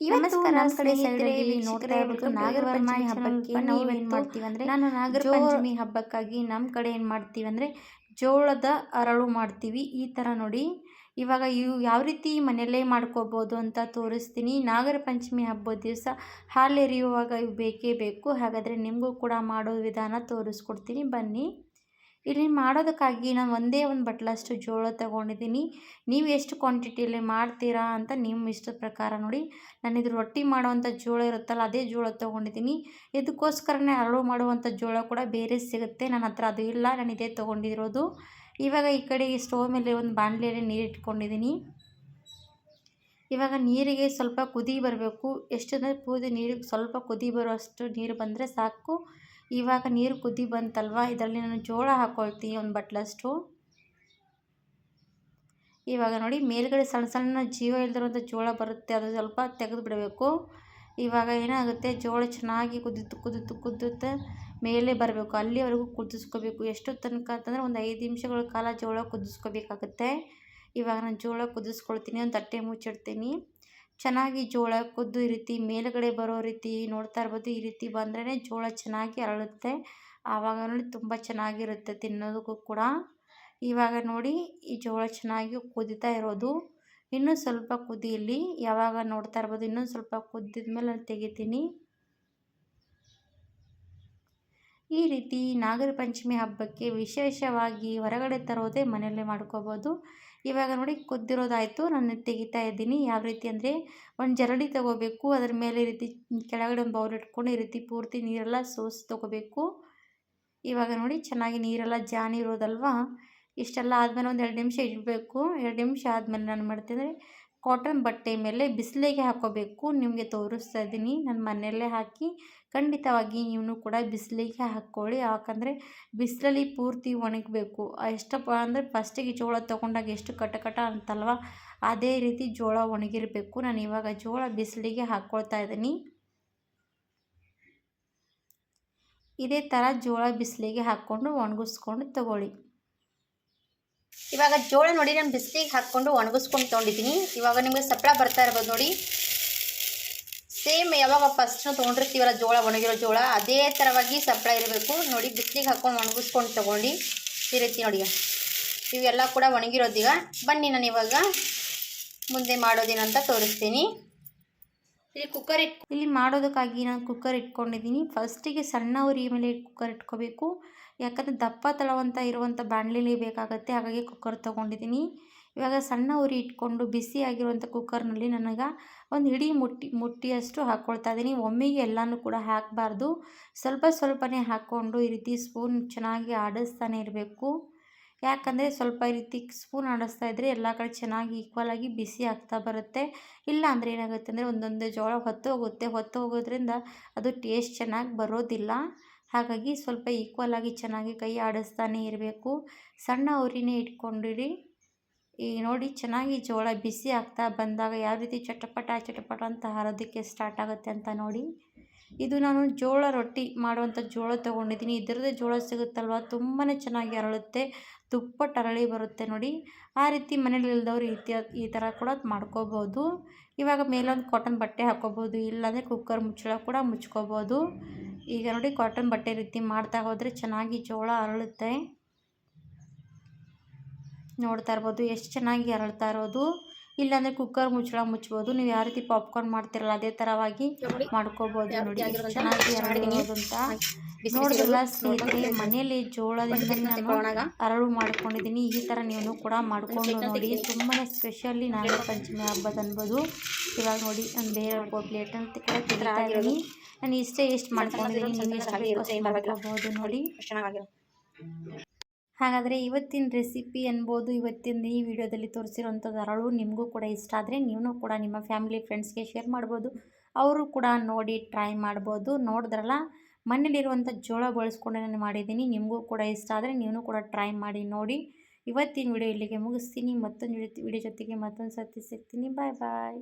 ನಮಸ್ಕಾರ ನಮ್ಮ ಕಡೆ ಸೈಡಲ್ಲಿ ನೋಡ್ತಾ ಇರ್ಬೋದು ನಾಗರಪಂಚಮಿ ಹಬ್ಬಕ್ಕೆ ನಾವು ಏನು ಮಾಡ್ತೀವಿ ಅಂದರೆ ನಾನು ನಾಗರ ಪಂಚಮಿ ಹಬ್ಬಕ್ಕಾಗಿ ನಮ್ಮ ಕಡೆ ಏನು ಮಾಡ್ತೀವಿ ಅಂದರೆ ಜೋಳದ ಅರಳು ಮಾಡ್ತೀವಿ. ಈ ಥರ ನೋಡಿ. ಇವಾಗ ಇವು ಯಾವ ರೀತಿ ಮನೆಯಲ್ಲೇ ಮಾಡ್ಕೋಬೋದು ಅಂತ ತೋರಿಸ್ತೀನಿ. ನಾಗರ ಪಂಚಮಿ ಹಬ್ಬದ ದಿವಸ ಹಾಲು ಎರೆಯುವಾಗ ಇವು ಬೇಕೇ ಬೇಕು. ಹಾಗಾದರೆ ನಿಮಗೂ ಕೂಡ ಮಾಡೋ ವಿಧಾನ ತೋರಿಸ್ಕೊಡ್ತೀನಿ. ಬನ್ನಿ. ಇಲ್ಲಿ ಮಾಡೋದಕ್ಕಾಗಿ ನಾನು ಒಂದೇ ಒಂದು ಬಟ್ಲಷ್ಟು ಜೋಳ ತಗೊಂಡಿದ್ದೀನಿ. ನೀವು ಎಷ್ಟು ಕ್ವಾಂಟಿಟಿಯಲ್ಲಿ ಮಾಡ್ತೀರಾ ಅಂತ ನಿಮ್ಮ ಇಷ್ಟದ ಪ್ರಕಾರ ನೋಡಿ. ನಾನು ಇದು ರೊಟ್ಟಿ ಮಾಡುವಂಥ ಜೋಳ ಇರುತ್ತಲ್ಲ, ಅದೇ ಜೋಳ ತೊಗೊಂಡಿದ್ದೀನಿ. ಇದಕ್ಕೋಸ್ಕರನೇ ಅರಳು ಮಾಡುವಂಥ ಜೋಳ ಕೂಡ ಬೇರೆ ಸಿಗುತ್ತೆ. ನನ್ನ ಹತ್ರ ಅದು ಇಲ್ಲ, ನಾನು ಇದೇ ತೊಗೊಂಡಿರೋದು. ಇವಾಗ ಈ ಕಡೆ ಈ ಸ್ಟೋವ್ ಮೇಲೆ ಒಂದು ಬಾಣಲೆಯಲ್ಲಿ ನೀರು ಇಟ್ಕೊಂಡಿದ್ದೀನಿ. ಇವಾಗ ನೀರಿಗೆ ಸ್ವಲ್ಪ ಕುದಿ ಬರಬೇಕು. ಎಷ್ಟು ಕುದಿ ನೀರಿಗೆ ಸ್ವಲ್ಪ ಕುದಿ ಬರೋಷ್ಟು ನೀರು ಬಂದರೆ ಸಾಕು. ಇವಾಗ ನೀರು ಕುದಿ ಬಂತಲ್ವ? ಇದರಲ್ಲಿ ನಾನು ಜೋಳ ಹಾಕ್ಕೊಳ್ತೀನಿ ಒಂದು ಬಟ್ಲಷ್ಟು. ಇವಾಗ ನೋಡಿ, ಮೇಲ್ಗಡೆ ಸಣ್ಣ ಸಣ್ಣ ಜೀವ ಇಲ್ದಿರೋಂಥ ಜೋಳ ಬರುತ್ತೆ, ಅದು ಸ್ವಲ್ಪ ತೆಗೆದು ಬಿಡಬೇಕು. ಇವಾಗ ಏನಾಗುತ್ತೆ, ಜೋಳ ಚೆನ್ನಾಗಿ ಕುದಿತು ಕುದಿತು ಕುದಿಯುತ್ತೆ ಮೇಲೆ ಬರಬೇಕು. ಅಲ್ಲಿವರೆಗೂ ಕುದಿಸ್ಕೋಬೇಕು. ಎಷ್ಟು ತನಕ ಅಂತಂದರೆ ಒಂದು ಐದು ನಿಮಿಷಗಳ ಕಾಲ ಜೋಳ ಕುದಿಸ್ಕೋಬೇಕಾಗುತ್ತೆ. ಇವಾಗ ನಾನು ಜೋಳ ಕುದಿಸ್ಕೊಳ್ತೀನಿ, ಒಂದು ತಟ್ಟೆ ಮುಚ್ಚಿಡ್ತೀನಿ. ಚೆನ್ನಾಗಿ ಜೋಳ ಕುದ್ದು ಈ ರೀತಿ ಮೇಲುಗಡೆ ಬರೋ ರೀತಿ ನೋಡ್ತಾ ಇರ್ಬೋದು. ಈ ರೀತಿ ಬಂದ್ರೇ ಜೋಳ ಚೆನ್ನಾಗಿ ಅರಳುತ್ತೆ. ಆವಾಗ ನೋಡಿ ತುಂಬ ಚೆನ್ನಾಗಿರುತ್ತೆ ತಿನ್ನೋದಕ್ಕೂ ಕೂಡ. ಇವಾಗ ನೋಡಿ ಈ ಜೋಳ ಚೆನ್ನಾಗಿ ಕುದೀತಾ ಇರೋದು. ಇನ್ನೂ ಸ್ವಲ್ಪ ಕುದಿಯಲ್ಲಿ ಯಾವಾಗ ನೋಡ್ತಾ ಇರ್ಬೋದು, ಇನ್ನೂ ಸ್ವಲ್ಪ ಕುದ್ದಿದ ಮೇಲೆ ನಾನು ತೆಗಿತೀನಿ. ಈ ರೀತಿ ನಾಗರ ಪಂಚಮಿ ಹಬ್ಬಕ್ಕೆ ವಿಶೇಷವಾಗಿ ಹೊರಗಡೆ ತರೋದೇ ಮನೆಯಲ್ಲೇ ಮಾಡ್ಕೋಬೋದು. ಇವಾಗ ನೋಡಿ ಕುದ್ದಿರೋದಾಯಿತು. ನಾನು ತೆಗಿತಾ ಇದ್ದೀನಿ. ಯಾವ ರೀತಿ ಅಂದರೆ ಒಂದು ಜರಡಿ ತೊಗೋಬೇಕು. ಅದರ ಮೇಲೆ ಈ ರೀತಿ ಕೆಳಗಡೆ ಒಂದು ಬೌಲ್ ಇಟ್ಕೊಂಡು ಈ ರೀತಿ ಪೂರ್ತಿ ನೀರೆಲ್ಲ ಸೋಸಿ ತೊಗೋಬೇಕು. ಇವಾಗ ನೋಡಿ ಚೆನ್ನಾಗಿ ನೀರೆಲ್ಲ ಜಾನಿ ಇರೋದಲ್ವಾ ಇಷ್ಟೆಲ್ಲ ಆದಮೇಲೆ ಒಂದು ಎರಡು ನಿಮಿಷ ಇಡಬೇಕು. ಎರಡು ನಿಮಿಷ ಆದಮೇಲೆ ನಾನು ಮಾಡ್ತೀನಿ ಕಾಟನ್ ಬಟ್ಟೆ ಮೇಲೆ ಬಿಸಿಲಿಗೆ ಹಾಕೋಬೇಕು. ನಿಮಗೆ ತೋರಿಸ್ತಾ ಇದ್ದೀನಿ. ನಾನು ಮನೆಯಲ್ಲೇ ಹಾಕಿ ಖಂಡಿತವಾಗಿ ನೀವು ಕೂಡ ಬಿಸಿಲಿಗೆ ಹಾಕ್ಕೊಳ್ಳಿ. ಯಾಕಂದರೆ ಬಿಸಿಲಲ್ಲಿ ಪೂರ್ತಿ ಒಣಗಬೇಕು. ಎಷ್ಟಪ್ಪ ಅಂದರೆ ಫಸ್ಟಿಗೆ ಜೋಳ ತೊಗೊಂಡಾಗ ಎಷ್ಟು ಕಟ ಕಟ ಅಂತಲ್ವ? ಅದೇ ರೀತಿ ಜೋಳ ಒಣಗಿರಬೇಕು. ನಾನು ಇವಾಗ ಜೋಳ ಬಿಸಿಲಿಗೆ ಹಾಕ್ಕೊಳ್ತಾ ಇದ್ದೀನಿ. ಇದೇ ಥರ ಜೋಳ ಬಿಸಿಲಿಗೆ ಹಾಕ್ಕೊಂಡು ಒಣಗಿಸ್ಕೊಂಡು ತಗೊಳ್ಳಿ. ಇವಾಗ ಜೋಳ ನೋಡಿ, ನಾನು ಬಿಸಿಲಿಗೆ ಹಾಕ್ಕೊಂಡು ಒಣಗಿಸ್ಕೊಂಡು ತೊಗೊಂಡಿದ್ದೀನಿ. ಇವಾಗ ನಿಮಗೆ ಸಪ್ಪಳ ಬರ್ತಾ ಇರ್ಬೋದು ನೋಡಿ. ಸೇಮ್ ಯಾವಾಗ ಫಸ್ಟ್ ತೊಗೊಂಡಿರ್ತೀವಲ್ಲ ಜೋಳ, ಒಣಗಿರೋ ಜೋಳ, ಅದೇ ಥರವಾಗಿ ಸಪ್ಪಳ ಇರಬೇಕು. ನೋಡಿ, ಬಿಸಿಲಿಗೆ ಹಾಕ್ಕೊಂಡು ಒಣಗಿಸ್ಕೊಂಡು ತೊಗೊಂಡು. ಈ ರೀತಿ ನೋಡಿ ಇವೆಲ್ಲ ಕೂಡ ಒಣಗಿರೋದೀಗ ಬನ್ನಿ, ನಾನು ಇವಾಗ ಮುಂದೆ ಮಾಡೋದೇನಂತ ತೋರಿಸ್ತೀನಿ. ಇಲ್ಲಿ ಕುಕ್ಕರ್ ಇಟ್ ಇಲ್ಲಿ ಮಾಡೋದಕ್ಕಾಗಿ ನಾನು ಕುಕ್ಕರ್ ಇಟ್ಕೊಂಡಿದ್ದೀನಿ. ಫಸ್ಟಿಗೆ ಸಣ್ಣ ಉರಿ ಮೇಲೆ ಕುಕ್ಕರ್ ಇಟ್ಕೋಬೇಕು. ಯಾಕಂದರೆ ದಪ್ಪ ತಳವಂತ ಇರುವಂಥ ಬಾಣಲಿಲಿ ಬೇಕಾಗುತ್ತೆ, ಹಾಗಾಗಿ ಕುಕ್ಕರ್ ತೊಗೊಂಡಿದ್ದೀನಿ. ಇವಾಗ ಸಣ್ಣ ಉರಿ ಇಟ್ಕೊಂಡು ಬಿಸಿ ಆಗಿರುವಂಥ ಕುಕ್ಕರ್ನಲ್ಲಿ ನನಗೆ ಒಂದು ಇಡೀ ಮುಟ್ಟಿ ಮುಟ್ಟಿಯಷ್ಟು ಹಾಕ್ಕೊಳ್ತಾ ಇದ್ದೀನಿ. ಒಮ್ಮೆಗೆ ಎಲ್ಲನೂ ಕೂಡ ಹಾಕಬಾರ್ದು. ಸ್ವಲ್ಪ ಸ್ವಲ್ಪನೇ ಹಾಕ್ಕೊಂಡು ಈ ರೀತಿ ಸ್ಪೂನ್ ಚೆನ್ನಾಗಿ ಆಡಿಸ್ತಾನೆ ಇರಬೇಕು. ಯಾಕಂದರೆ ಸ್ವಲ್ಪ ಈ ರೀತಿ ಸ್ಪೂನ್ ಆಡಿಸ್ತಾ ಇದ್ದರೆ ಎಲ್ಲ ಕಡೆ ಚೆನ್ನಾಗಿ ಈಕ್ವಲಾಗಿ ಬಿಸಿ ಆಗ್ತಾ ಬರುತ್ತೆ. ಇಲ್ಲ ಅಂದರೆ ಏನಾಗುತ್ತೆ ಅಂದರೆ ಒಂದೊಂದು ಜೋಳ ಹೊತ್ತು ಹೋಗುತ್ತೆ. ಹೊತ್ತು ಹೋಗೋದ್ರಿಂದ ಅದು ಟೇಸ್ಟ್ ಚೆನ್ನಾಗಿ ಬರೋದಿಲ್ಲ. ಹಾಗಾಗಿ ಸ್ವಲ್ಪ ಈಕ್ವಲಾಗಿ ಚೆನ್ನಾಗಿ ಕೈ ಆಡಿಸ್ತಾನೆ ಇರಬೇಕು. ಸಣ್ಣ ಉರಿನೇ ಇಟ್ಕೊಂಡಿರಿ. ಈ ನೋಡಿ ಚೆನ್ನಾಗಿ ಜೋಳ ಬಿಸಿ ಆಗ್ತಾ ಬಂದಾಗ ಯಾವ ರೀತಿ ಚಟಪಟ ಚಟಪಟ ಅಂತ ಹಾರೋದಕ್ಕೆ ಸ್ಟಾರ್ಟ್ ಆಗುತ್ತೆ ಅಂತ ನೋಡಿ. ಇದು ನಾನು ಜೋಳ ರೊಟ್ಟಿ ಮಾಡುವಂಥ ಜೋಳ ತೊಗೊಂಡಿದ್ದೀನಿ. ಇದರದ್ದೇ ಜೋಳ ಸಿಗುತ್ತಲ್ವ? ತುಂಬಾ ಚೆನ್ನಾಗಿ ಅರಳುತ್ತೆ. ತುಪ್ಪಟ್ಟು ಅರಳಿ ಬರುತ್ತೆ ನೋಡಿ. ಆ ರೀತಿ ಮನೇಲಿ ಇಲ್ದವ್ರು ಈ ಈ ಥರ ಕೂಡ ಮಾಡ್ಕೋಬೋದು. ಇವಾಗ ಮೇಲೊಂದು ಕಾಟನ್ ಬಟ್ಟೆ ಹಾಕ್ಕೋಬೋದು ಇಲ್ಲಾಂದರೆ ಕುಕ್ಕರ್ ಮುಚ್ಚಳ ಕೂಡ ಮುಚ್ಕೋಬೋದು. ಈಗ ನೋಡಿ ಕಾಟನ್ ಬಟ್ಟೆ ರೀತಿ ಮಾಡ್ತಾ ಹೋದರೆ ಚೆನ್ನಾಗಿ ಜೋಳ ಅರಳುತ್ತೆ. ನೋಡ್ತಾ ಇರ್ಬೋದು, ಎಷ್ಟು ಚೆನ್ನಾಗಿ ಅರಳ್ತಾ ಇರೋದು. ಇಲ್ಲಾಂದರೆ ಕುಕ್ಕರ್ ಮುಚ್ಚಳ ಮುಚ್ಚಬಹುದು ನೀವು ಯಾವ ರೀತಿ ಪಾಪ್ಕಾರ್ನ್ ಮಾಡ್ತಿರಲ್ಲ ಅದೇ ತರವಾಗಿ ಮಾಡ್ಕೋಬೋದು ನೋಡಿ. ಚೆನ್ನಾಗಿ ಅಂತ ನೋಡಿದ್ರಲ್ಲ ಸ್ನೇಹಿತರೆ ಮನೆಯಲ್ಲಿ ಜೋಳದಿಂದ ನಾನು ಅರಳು ಮಾಡ್ಕೊಂಡಿದ್ದೀನಿ ಈ ಥರ ನೀವು ಕೂಡ ಮಾಡ್ಕೊಂಡು ನೋಡಿ. ತುಂಬಾ ಸ್ಪೆಷಲಿ ನಾಗರ ಪಂಚಮಿ ಹಬ್ಬದ ಅನ್ಬೋದು. ಇವಾಗ ನೋಡಿ ನಾನು ಬೇರೆ ಪ್ಲೇಟ್ ಅಂತ ಕೂಡ ತಿಂತಾ ಇದ್ದೀನಿ. ನಾನು ಇಷ್ಟೇ ಎಷ್ಟು ಮಾಡ್ಕೊಂಡಿದ್ದೀನಿ ನೀವು ಎಷ್ಟು ಮಾಡ್ಕೋಬೋದು ನೋಡಿ. ಹಾಗಾದರೆ ಇವತ್ತಿನ ರೆಸಿಪಿ ಅನ್ಬೋದು, ಇವತ್ತಿನ ಈ ವಿಡಿಯೋದಲ್ಲಿ ತೋರಿಸಿರೋಂಥದ್ದು ಅರಳು ನಿಮಗೂ ಕೂಡ ಇಷ್ಟ ಆದರೆ ನೀವು ಕೂಡ ನಿಮ್ಮ ಫ್ಯಾಮಿಲಿ ಫ್ರೆಂಡ್ಸ್ಗೆ ಶೇರ್ ಮಾಡ್ಬೋದು. ಅವರು ಕೂಡ ನೋಡಿ ಟ್ರೈ ಮಾಡ್ಬೋದು. ನೋಡಿದ್ರಲ್ಲ, ಮನೇಲಿರುವಂಥ ಜೋಳ ಬಳಸ್ಕೊಂಡು ನಾನು ಮಾಡಿದ್ದೀನಿ, ನಿಮಗೂ ಕೂಡ ಇಷ್ಟ ಆದರೆ ನೀವು ಕೂಡ ಟ್ರೈ ಮಾಡಿ ನೋಡಿ. ಇವತ್ತಿನ ವಿಡಿಯೋ ಇಲ್ಲಿಗೆ ಮುಗಿಸ್ತೀನಿ. ಮತ್ತೊಂದು ವಿಡಿಯೋ ಜೊತೆಗೆ ಮತ್ತೊಂದು ಸರ್ತಿ ಸಿಗ್ತೀನಿ. ಬಾಯ್ ಬಾಯ್